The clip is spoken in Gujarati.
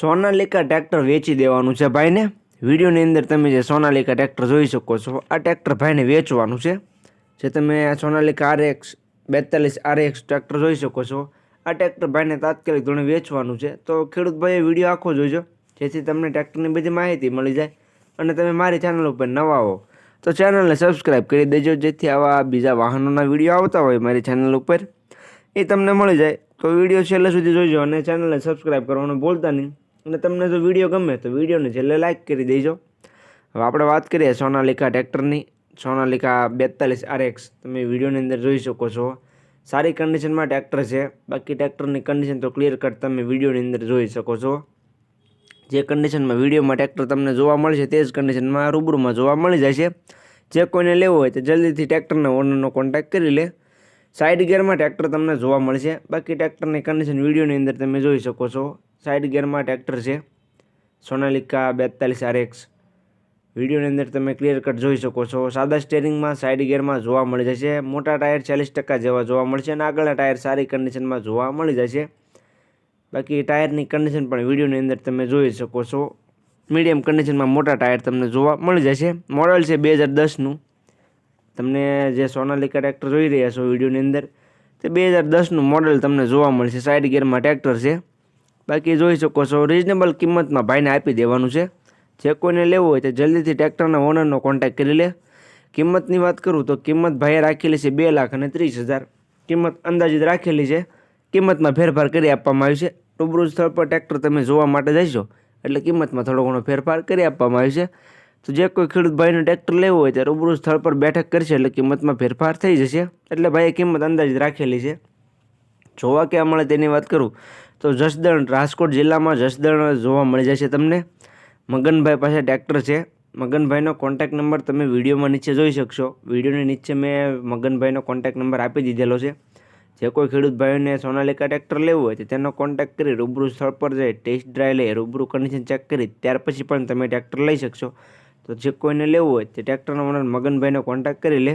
સોનાલિકા ટ્રેક્ટર વેચી દેવાનું છે ભાઈને. વિડીયોની અંદર તમે જે સોનાલિકા ટ્રેક્ટર જોઈ શકો છો, આ ટ્રેક્ટર ભાઈને વેચવાનું છે. જે તમે સોનાલિકા આર એક્સ બેતાલીસ આર એક્સ ટ્રેક્ટર જોઈ શકો છો, આ ટ્રેક્ટર ભાઈને તાત્કાલિક ધોરણે વેચવાનું છે. તો ખેડૂત ભાઈએ વીડિયો આખો જોઈજો જેથી તમને ટ્રેક્ટરની બધી માહિતી મળી જાય અને તમે મારી ચેનલ ઉપર નવા હો. તો ચેનલને સબસ્ક્રાઈબ કરી દેજો, જેથી આવા બીજા વાહનોના વીડિયો આવતા હોય મારી ચેનલ ઉપર. એ તમને મળી જાય. તો વીડિયો છેલ્લે સુધી જોઈજો અને ચેનલને સબસ્ક્રાઈબ કરવાનું ભૂલતા નહીં. અને તમને જો વીડિયો ગમે તો વિડીયોને છેલ્લે લાઇક કરી દેજો. હવે આપણે વાત કરીએ સોનાલિકા ટ્રેક્ટરની. સોનાલિકા બેતાલીસ આર એક્સ તમે વિડીયોની અંદર જોઈ શકો છો. સારી કન્ડિશનમાં ટ્રેક્ટર છે. બાકી ટ્રેક્ટરની કન્ડિશન તો ક્લિયર કટ તમે વિડીયોની અંદર જોઈ શકો છો. જે કન્ડિશનમાં વિડીયોમાં ટ્રેક્ટર તમને જોવા મળશે તે જ કન્ડિશનમાં રૂબરૂમાં જોવા મળી જાય છે જે કોઈને લેવો હોય તો જલ્દીથી ટ્રેક્ટરના ઓનરનો કોન્ટેક્ટ કરી લે. સાઇડ ગિયરમાં ટ્રેક્ટર તમને જોવા મળશે. બાકી ટ્રેક્ટરની કન્ડિશન વિડીયોની અંદર તમે જોઈ શકો છો. સાઇડ ગેરમાં ટ્રેક્ટર છે. સોનાલિકા બેતાલીસ આર એક્સ વિડીયોની અંદર તમે ક્લિયર કટ જોઈ શકો છો. સાદા સ્ટેરિંગમાં સાઇડ ગિયરમાં જોવા મળી જશે મોટા ટાયર ચાલીસ ટકા જેવા જોવા મળશે અને આગળના ટાયર સારી કન્ડિશનમાં જોવા મળી જશે બાકી ટાયરની કન્ડિશન પણ વિડીયોની અંદર તમે જોઈ શકો છો. મીડિયમ કન્ડિશનમાં મોટા ટાયર તમને જોવા મળી જશે મોડલ છે બે હજાર દસનું તમને જે સોનાલિકા ટ્રેક્ટર જોઈ રહ્યા છો વિડીયોની અંદર, તે બે હજાર દસનું મોડલ તમને જોવા મળશે. સાઇડ ગિયરમાં ટ્રેક્ટર છે. બાકી જોઈ શકો છો રિઝનેબલ કિંમતમાં ભાઈને આપી દેવાનું છે. જે કોઈને લેવું હોય તો જલ્દીથી ટ્રેક્ટરના ઓનરનો કોન્ટેક્ટ કરી લે. કિંમતની વાત કરું તો કિંમત ભાઈએ રાખેલી છે બે લાખ અને ત્રીસ હજાર. કિંમત અંદાજિત રાખેલી છે. કિંમતમાં ફેરફાર કરી આપવામાં આવ્યું છે. રૂબરૂ સ્થળ પર ટ્રેક્ટર તમે જોવા માટે જઈશો, એટલે કિંમતમાં થોડો ઘણો ફેરફાર કરી આપવામાં આવ્યો છે. તો જે કોઈ ખેડૂત ભાઈને ટ્રેક્ટર લેવું હોય તો રૂબરૂ સ્થળ પર બેઠક કરશે, એટલે કિંમતમાં ફેરફાર થઈ જશે. એટલે ભાઈએ કિંમત અંદાજિત રાખેલી છે. જોવા ક્યાં મળે તેની વાત કરું. તો જસદણ, રાજકોટ જિલ્લામાં જસદણ જોવા મળી જશે તમને. મગનભાઈ પાસે ટ્રેક્ટર છે. મગનભાઈનો કોન્ટેક્ટ નંબર તમે વિડીયોમાં નીચે જોઈ શકશો. વિડીયોની નીચે મેં મગનભાઈનો કોન્ટેક્ટ નંબર આપી દીધેલો છે. જે કોઈ ખેડૂત ભાઈઓને સોનાલિકા ટ્રેક્ટર લેવું હોય તો તેનો કોન્ટેક્ટ કરી રૂબરૂ સ્થળ પર જઈ ટેસ્ટ ડ્રાઈવ લઈ રૂબરૂ કન્ડિશન ચેક કરી ત્યાર પછી પણ તમે ટ્રેક્ટર લઈ શકશો. તો જે કોઈને લેવું હોય તે ટ્રેક્ટરનો મગનભાઈનો કોન્ટેક્ટ કરી લે.